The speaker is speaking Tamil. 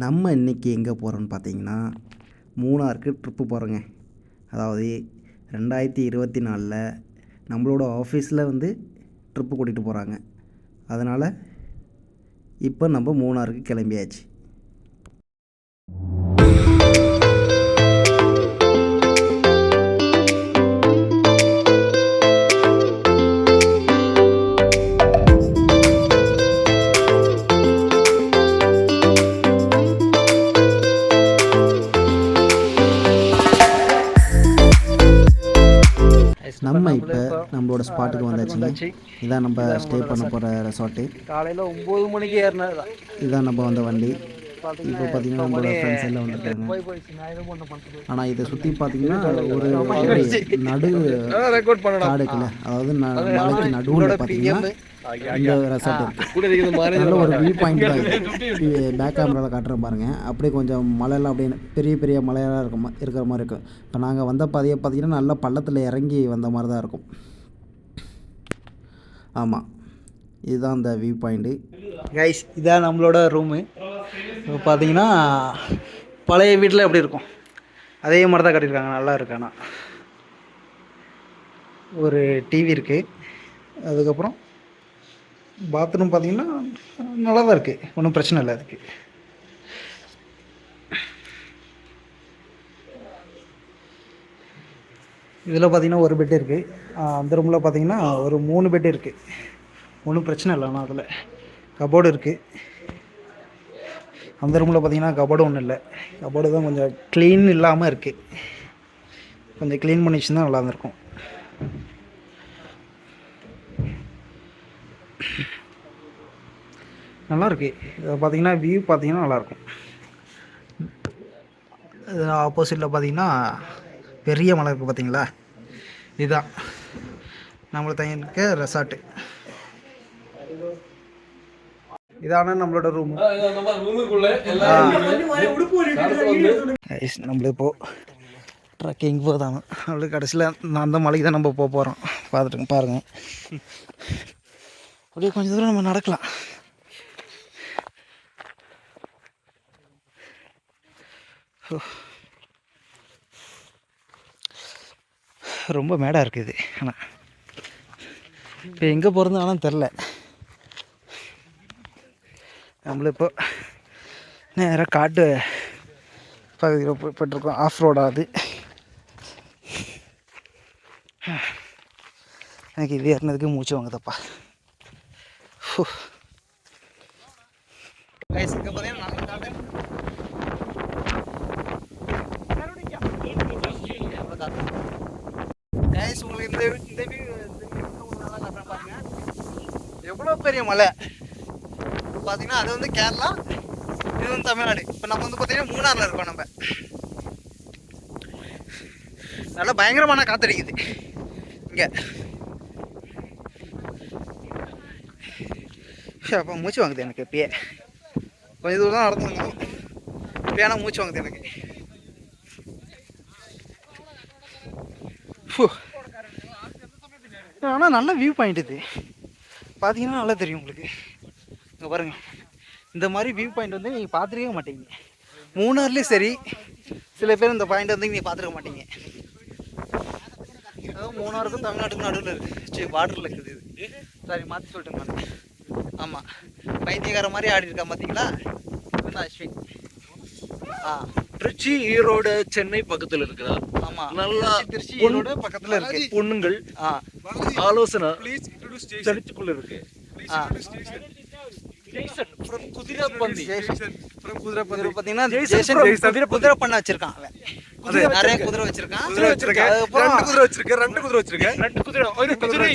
நம்ம இன்றைக்கி எங்கே போகிறோன்னு பார்த்தீங்கன்னா மூணாருக்கு ட்ரிப்பு போகிறோங்க அதாவது ரெண்டாயிரத்தி இருபத்தி நாலில் நம்மளோட ஆஃபீஸில் வந்து ட்ரிப்பு கூட்டிகிட்டு போகிறாங்க அதனால் இப்போ நம்ம மூணாருக்கு கிளம்பியாச்சு. நம்ம இப்போ நம்மளோட ஸ்பாட்டுக்கு வந்தாச்சுங்க இதான் நம்ம ஸ்டே பண்ண போகிற ரெசார்ட்டு காலையில் ஒம்பது மணிக்கு ஏறினது தான் இதான் நம்ம வந்த வண்டி. இப்போ பார்த்தீங்கன்னா நம்மளோட ஃப்ரெண்ட்ஸ் எல்லாம் பண்ணுறது ஆனால் இதை சுற்றி பார்த்தீங்கன்னா ஒரு நடு ரெக்கார்ட் பண்ணணும். காடு இருக்குல்ல அதாவது மலைக்கு நடுவில் பார்த்தீங்கன்னா இந்த ரெசார்ட் நல்ல ஒரு வியூ பாயிண்ட் தான் இது. பேக் கேமராவில் காட்டுறேன் பாருங்க. அப்படியே கொஞ்சம் மலையெல்லாம் அப்படியே பெரிய பெரிய மலையெல்லாம் இருக்க மா- இருக்கிற மாதிரி இருக்கும். இப்போ நாங்கள் வந்த பாதையை பார்த்தீங்கன்னா நல்லா பள்ளத்தில் இறங்கி வந்த மாதிரி தான் இருக்கும். ஆமாம் இதுதான் அந்த வியூ பாயிண்ட்டு கைஸ் இதான் நம்மளோட ரூமு இப்போ பார்த்தீங்கன்னா பழைய வீட்டில் எப்படி இருக்கும்? அதே மாதிரி தான் கட்டியிருக்காங்க நல்லா இருக்கு ஆனால் ஒரு டிவி இருக்குது அதுக்கப்புறம் பாத்ரூம் பார்த்தீங்கன்னா நல்லா தான் இருக்குது ஒன்றும் பிரச்சனை இல்லை அதுக்கு. இதில் பார்த்தீங்கன்னா ஒரு பெட் இருக்குது அந்த ரூமில் பார்த்தீங்கன்னா ஒரு மூணு பெட் இருக்குது ஒன்றும் பிரச்சனை இல்லை ஆனால் அதில். கபோர்டு இருக்குது அந்த ரூமில் பார்த்தீங்கன்னா கபடு ஒன்றும் இல்லை. கபோர்டு தான் கொஞ்சம் க்ளீன் இல்லாமல் இருக்குது கொஞ்சம் க்ளீன் பண்ணி வச்சுருந்தா நல்லா இருந்திருக்கும். நல்லாயிருக்கு இதை பார்த்தீங்கன்னா வியூ பார்த்தீங்கன்னா நல்லாயிருக்கும் இது ஆப்போசிட்டில் பார்த்தீங்கன்னா பெரிய மலை இருக்குது பார்த்தீங்களா இதுதான் நம்மளை தங்கியிருக்க ரெசார்ட்டு இதான நம்மளோட ரூம் நம்மள இப்போ ட்ரக்கிங் போதானோ நம்மளுக்கு கடைசியில் நான் அந்த மலைக்கு தான் நம்ம போக போகிறோம் பார்த்துட்டுங்க பாருங்க. அப்படியே கொஞ்சம் தூரம் நம்ம நடக்கலாம். ஹோ. ரொம்ப மேடாக இருக்குது ஆனால் இப்போ எங்கே போகிறது ஆனால் தெரில. நம்மள இப்போ நேராக காட்டு பகுதியில் போய் ஆஃப் ரோடாக எனக்கு இது ஏறினதுக்கு மூச்சு வாங்குதப்பா. நாளைக்கு உங்களுக்கு இந்த இந்த இந்த வீடு நல்லா காட்டுறேன் பாருங்க. எவ்வளோ பெரிய மலை? பார்த்தீங்கன்னா அது வந்து கேரளா இது வந்து தமிழ்நாடு. இப்போ நம்ம வந்து பார்த்தீங்கன்னா மூணாரில் இருக்கோம் நம்ம. நல்லா பயங்கரமான காத்தடிக்குது இங்கே. அப்போ மூச்சு வாங்குது எனக்கு இப்பயே. கொஞ்சம் தூரம் தான் நடந்து வந்தோம். இப்பயே ஆனால் மூச்சு வாங்குது எனக்கு. ஆனால் நல்ல வியூ பாயிண்ட் இது. பார்த்தீங்கன்னா நல்லா தெரியும் உங்களுக்கு. இங்கே பாருங்க. இந்த மாதிரி வியூ பாயிண்ட் வந்து நீங்கள் பார்த்துருக்கவே மாட்டீங்க. மூணார்லேயும் சரி சில பேர் இந்த பாயிண்ட் வந்து நீங்கள் பார்த்துருக்க மாட்டீங்க. அதாவது மூணாருக்கும் தமிழ்நாட்டுக்கும் நடுவில் இருக்குது சரி பார்டரில் இருக்குது இது. சாரி மாற்றி சொல்லிட்டேன் நான். ஆமாம் பைத்தியக்கார மாதிரி ஆடி இருக்கா பார்த்தீங்களா அஸ்வின். ஆ. திருச்சி ஈரோடு சென்னை பக்கத்துல இருக்கிறா ஆமாம் நல்லா திருச்சி ஈரோடு பக்கத்தில் இருக்கு. பொண்ணுங்கள் ஆ. ஆலோசனை சலிச்சுக்குள்ள இருக்கு. ஆ from குதிரைப்பந்தி பார்த்தீங்கன்னா ஜெய்சன் குதிரை குதிரை பண்ண வச்சிருக்கான் அவன். குதிரை நிறைய குதிரை வச்சிருக்கான். குதிரை வச்சிருக்கேன் ரெண்டு குதிரை வச்சிருக்கேன் ரெண்டு குதிரை வச்சிருக்கேன் ரெண்டு குதிரை. ஒரு குதிரை.